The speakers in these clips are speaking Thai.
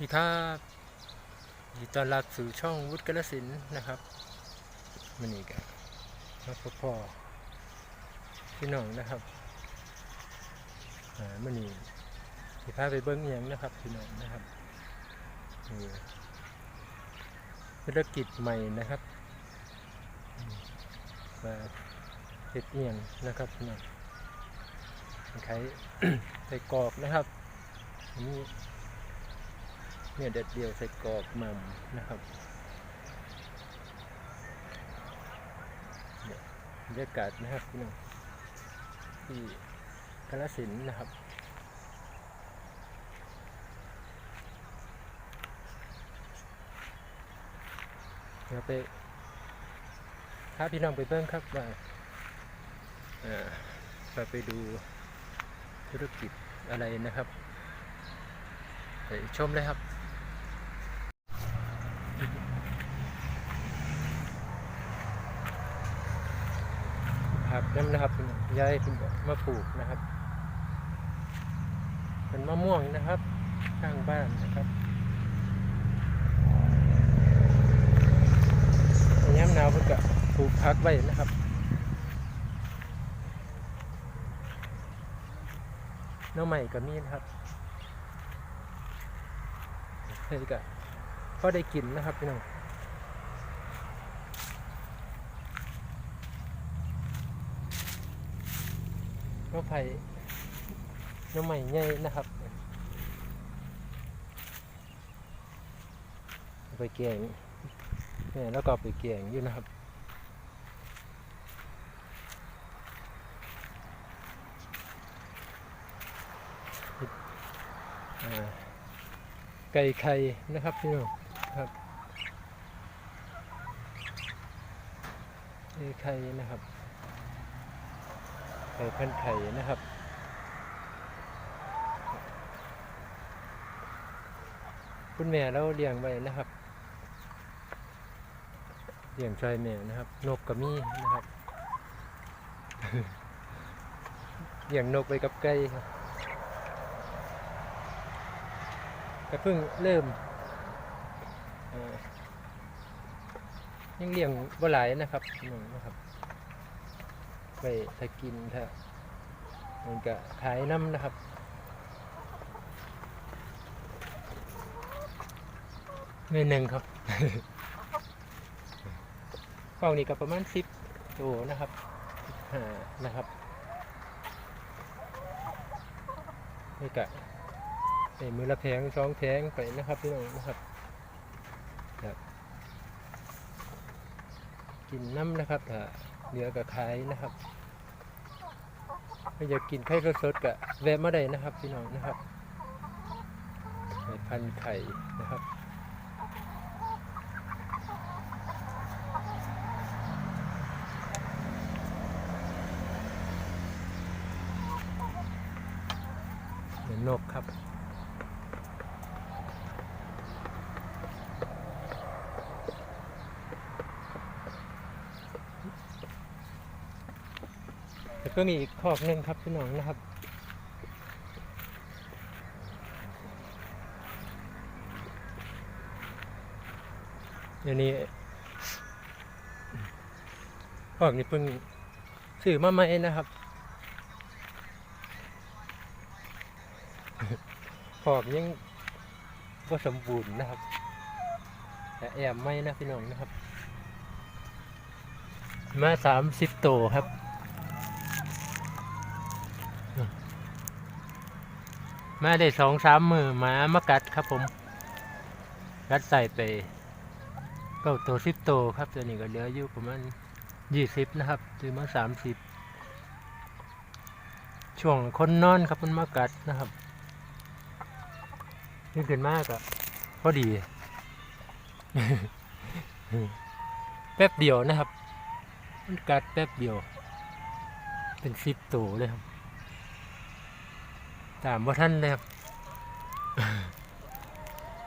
ดีครับยินต้อนรับสู่ช่องวุฒิกระสินนะครับมันนี่กันมาพบพ่อพี่น้องนะครับมันนี่ที่พาไปเบิ้งอหยังนะครับพี่น้องนะครับนี่ธุรกิจใหม่นะครับมมาเฮ็ดเอียงนะครับพี่น้องขายใส่กรอกนะครับนนี้ เนี่ยเด็ดเดียวใส่กรอกม่ำนะครับเนี่ยบรรยากาศนะครับพี่น้องที่กาฬสินนะครับเดี๋ยวไปพาพี่น้องไปเบิ้งครับว่าอ่อเราไปดูธุรกิจอะไรนะครับไปชมเลยครับ ผักน้ำนะครับพี่น้องยายคุณมาปลูกนะครับ เป็นมะม่วงนะครับ ข้างบ้านนะครับในย้ำหนาวเพิ่นก็ปลูกพักไว้นะครับน้องใหม่ก็มีนะครับเฮ้ยก็พอได้กินนะครับพี่น้อง ก็ไผ่น้ำใหม่ใหญ่นะครับไปแกงเนี่ยแล้วก็ไปแกงอยู่นะครับไก่ไข่นะครับพี่น้องครับไก่ไข่นะครับ ไข่พันไข่นะครับคุณแม่เราเลี้ยงไว้นะครับเลี้ยงชอยแม่นะครับ นกก็มีนะครับเลี้ยงนกไปกับไก่ครับก็เพิ่งเริ่มยังเลี้ยงบ่หลายนะครับพี่น้องนะครับ ไปถ้ากินถ้ามันก็ขายน้ำนะครับเงินหนึ่งครับกล่องนี้ก็ประมาณสิบตัวนะครับห้านะครับนี่ก็ไอ้มือละแพงสองแพงไปนะครับพี่น้องนะครับครับ กินน้ำนะครับถ้า เหลือก็ขายนะครับถ้าอยากกินไข่สดๆก็แวะมาได้นะครับพี่น้องนะครับไข่พันไข่นะครับเหมือนนกครับ ก็มีอีกคอกหนึ่งครับพี่น้องนะครับ เดี๋ยวนี้คอกนี้เพิ่งซื้อมาใหม่นะครับขอบยังก็สมบูรณ์นะครับแต่แอบไม่นะพี่น้องนะครับ มาสามสิบโตวครับ มาได้สองสามมือหมามากัดครับผม กัดใส่ไปก้าตัวสิบโตวครับตัวนี้ก็เหลืออยู่ประมาณยี่สิบนะครับซื้อมาสามสิบช่วงคนนอนครับมันมากัดนะครับนี่ขึ้นมากอะพอดี แป๊บเดียวนะครับ มันกัดแป๊บเดียว เป็นสิบตัวเลยครับ ตามว่าท่านเลยครับ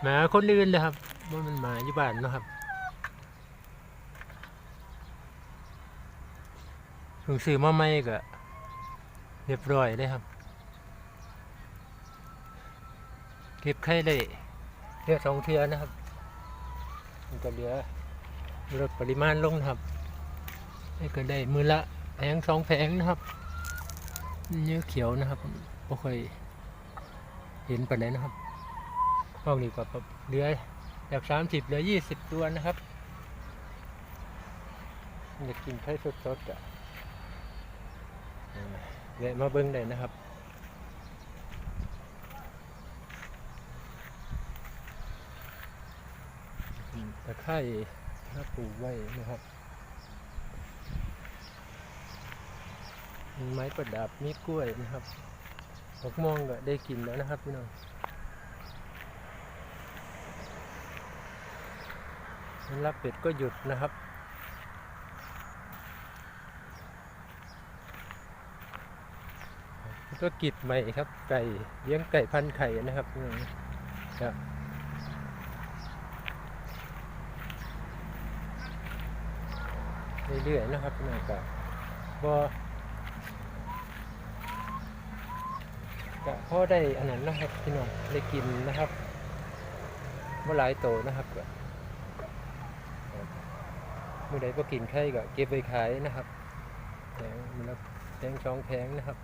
หมาคนอื่นเลยครับว่ามันหมาอยู่บ้านนะครับเพิ่งซื้อมาใหม่ก็เรียบร้อยเลยครับ เก็บไข่ได้เทือสองเทือนะครับมันก็เหลือลดปริมาณลงนะครับให้ก็ได้มือละแผงสองแผงนะครับ เนื้อเขียวนะครับ ไม่ค่อยเห็นปานใดนะครับห้องนี้ก็เหลือจากสามสิบเหลือยี่สิบตัวนะครับอยากกินไข่สดๆอะเออแวะมาเบิ้งได้นะครับตะไคร่ถ้าปลูกไว้นะครับไม้ประดับมีกล้วยนะครับ ดอกม่วงก็ได้กินแล้วนะครับพี่น้องรับเป็ดก็หยุดนะครับก็กิดใหม่ครับ ไก่เลี้ยงไก่พันไข่นะครับพี่น้องครับเรื่อยๆนะครับพี่น้องก็บ่ ก็พอได้อันนั้นนะครับพี่น้องได้กินนะครับบ่อหลายโตนะครับก็เมื่อใดก็กินไข่ก็เก็บไปขายนะครับแพงมันละแพงสองแพงนะครับ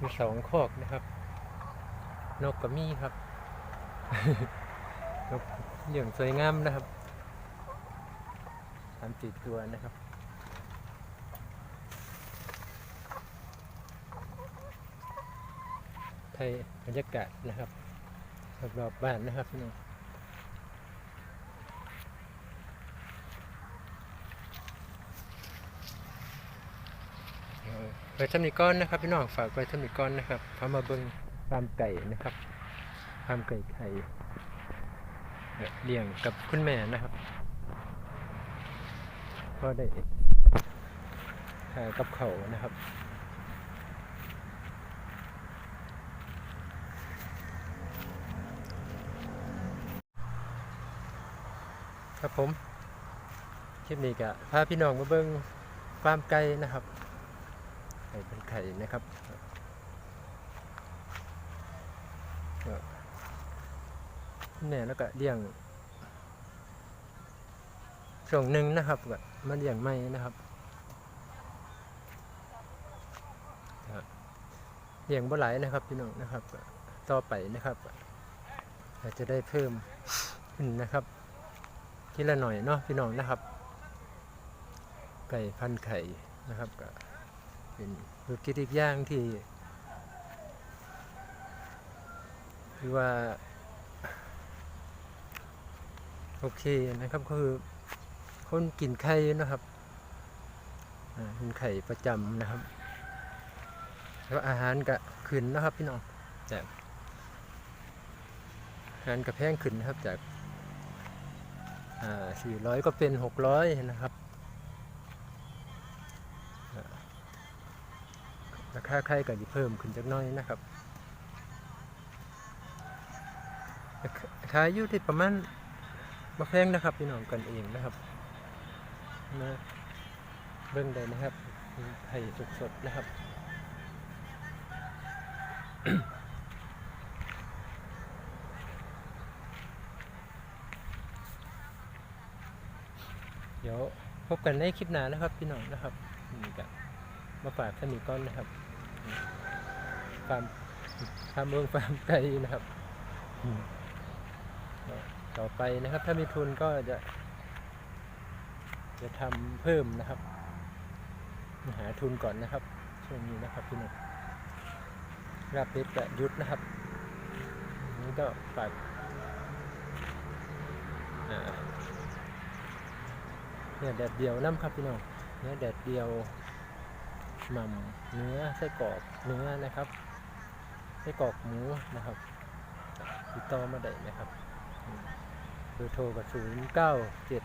มีสองคอกนะครับ นกกับมีครับนกเหลี่ยงสวยงามนะครับสามสี่ตัวนะครับ ไทยบรรยากาศนะครับรอบๆบ้านนะครับพี่น้องไว้ทำนีก้อนนะครับพี่น้องฝากไว้ทำนีก้อนนะครับพามาเบิ้งฟาร์มไก่นะครับฟาร์มไก่ไข่เลี้ยงกับคุณแม่นะครับก็ได้หากับเขานะครับ ครับผม คลิปนี้ก็พาพี่น้องมาเบิ้งฟาร์มไก่นะครับ ไก่เป็นไข่นะครับเนี่ยแล้วก็เลี้ยงช่วงหนึ่งนะครับก็มาเลี้ยงไม่นะครับเลี้ยงบ่หลายนะครับพี่น้องนะครับ ต่อไปนะครับอาจจะได้เพิ่มขึ้นนะครับ ทีละหน่อยเนาะพี่น้องนะครับ ไก่พันไข่นะครับก็เป็นธุรกิจอีกอย่างที่คือว่า โอเคนะครับก็คือคนกินไข่นะครับกินไข่ประจำนะครับ แล้วอาหารก็ขึ้นนะครับพี่น้องจากอาหารก็แพงขึ้นนะครับจาก อ่าสี่ร้อยก็เป็นหกร้อยนะครับอ่าราคาไข่ก็จะเพิ่มขึ้นจักน้อยนะครับขายอยู่ที่ประมาณมาแพงนะครับพี่น้องกันเองนะครับมาเบิ่งได้นะครับไผ่สดๆนะครับ ดี๋ยวพบกันในคลิปหน้านะครับพี่น้องนะครับนี่ก็มาฝากสนิทก้อนนะครับฟาร์มฟาร์มเมืองฟาร์มไก่นะครับต่อไปนะครับ ถ้ามีทุนก็จะ จะทำเพิ่มนะครับ หาทุนก่อนนะครับ ช่วงนี้นะครับพี่น้องราบเป็ดกะยุดนะครับ นี่ก็ฝากอ่า เนี่ยแดดเดียวน้ำครับพี่น้องเนื้อแดดเดียวหม่ำเนื้อไส้กรอกเนื้อนะครับไส้กรอกหมูนะครับติดต่อมาได้นะครับเบอร์โทรกับศูนย์เก้าเจ็ด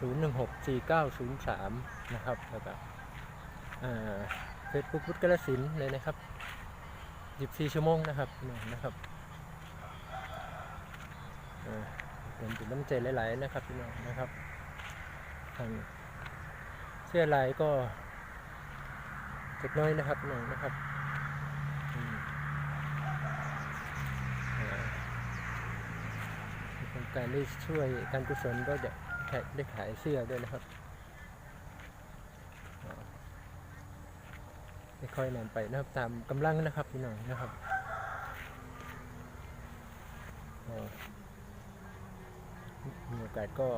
0 1 6 4 9 0 3 นะครับแล้วก็เฟซบุ๊กพุทธกระสินธุ์เลยนะครับ24ชั่วโมงนะครับนะครับเป็นจุดน้ำใจหลาย ๆ นะครับพี่น้องนะครับ เสื้อลายก็เล็กน้อยนะครับหน่อยนะครับการได้ช่วยการกุศลก็จะได้ขายเสื้อด้วยนะครับค่อยๆนำไปนะครับตามกำลังนะครับพี่น้องนะครับมีโอกาสก็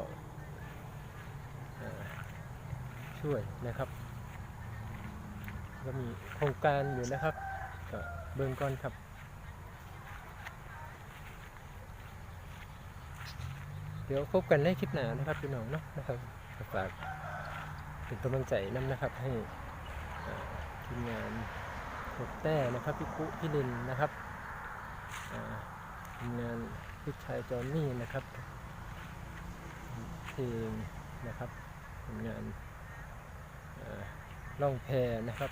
ช่วยนะครับ ก็มีโครงการอยู่นะครับก็เบิ่งก่อนครับเดี๋ยวพบกันในคลิปหน้านะครับพี่น้องเนาะนะครับฝากเป็นกำลังใจนำนะครับให้ทีมงานหกแต้นะครับพี่ปุ๊พี่ลินนะครับทีมงานพี่ชายจอนนี่นะครับเพลงนะครับทีมงาน ล่องแพนะครับ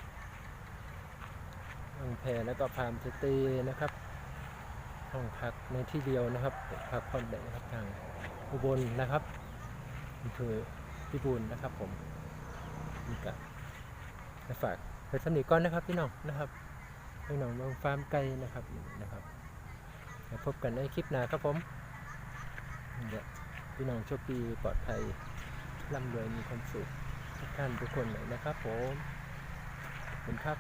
ล่องแพแล้วก็พามสเตย์นะครับห้องพักในที่เดียวนะครับพักผ่อนได้นะครับทางอุบลนะครับอำเภอพิบูลนะครับผมนี่ก็จะฝากไปสนิทก่อนนะครับพี่น้องนะครับพี่น้องเมืองฟาร์มไก่นะครับนะครับพบกันในคลิปหน้าครับผมเดี๋ยวพี่น้องโชคดีปลอดภัยร่ำรวยมีความสุข ทุกท่านทุกคนเลยนะครับผมขอบคุณครับ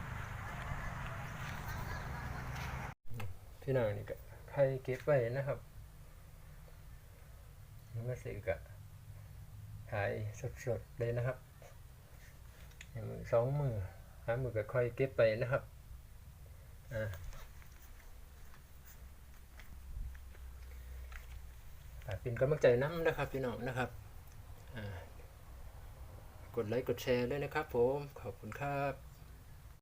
พี่น้องนี่ก็ใครเก็บไว้นะครับมันก็ซื้อกะขายสดๆเลยนะครับอย่างมือสองมือสามือก็ค่อยเก็บไปนะครับอ่าเป็นกำลังใจน้ำนะครับพี่น้องนะครับอ่า กดไลค์กดแชร์ด้วยนะครับผม ขอบคุณครับ